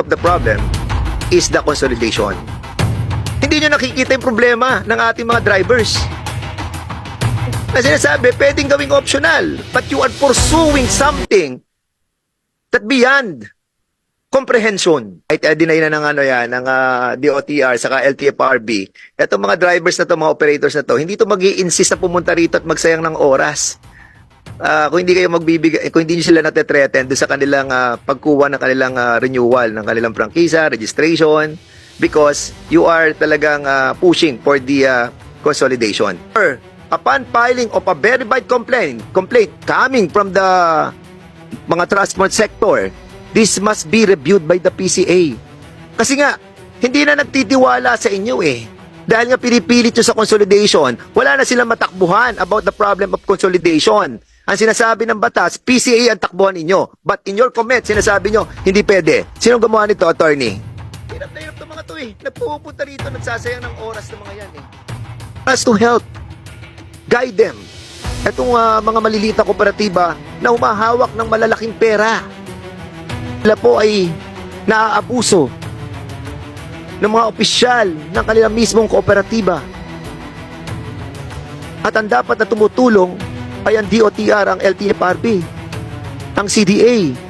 of the problem is the consolidation. Hindi nyo nakikita yung problema ng ating mga drivers. Na sinasabi, pwedeng gawing optional, but you are pursuing something that beyond comprehension. Ay, uh, deny na ng ano yan, ng ah, DOTR, saka LTFRB. Itong mga drivers na to, mga operators na to, hindi to mag insist na pumunta rito at magsayang ng oras. Ah, kung hindi kayo magbibigay, eh, kung hindi nyo sila natetreten doon sa kanilang ah, pagkuha ng kanilang ah, renewal, ng kanilang prangkisa, registration, because you are talagang ah, pushing for the ah, consolidation. Or, upon filing of a verified complaint, complaint coming from the mga transport sector, this must be reviewed by the PCA. Kasi nga, hindi na nagtitiwala sa inyo eh. Dahil nga pinipilit nyo sa consolidation, wala na silang matakbuhan about the problem of consolidation. Ang sinasabi ng batas, PCA ang takbuhan ninyo. But in your comment, sinasabi nyo, hindi pwede. Sinong gumawa nito, attorney? Hirap na hirap ng mga to eh. Nagpupunta rito, nagsasayang ng oras ng mga yan eh. As to help, guide them. Itong ah, mga maliliit na kooperatiba na humahawak ng malalaking pera. Sila po ay naaabuso ng mga opisyal ng kanilang mismong kooperatiba. At ang dapat na tumutulong ay ang DOTR, ang LTFRB, ang CDA,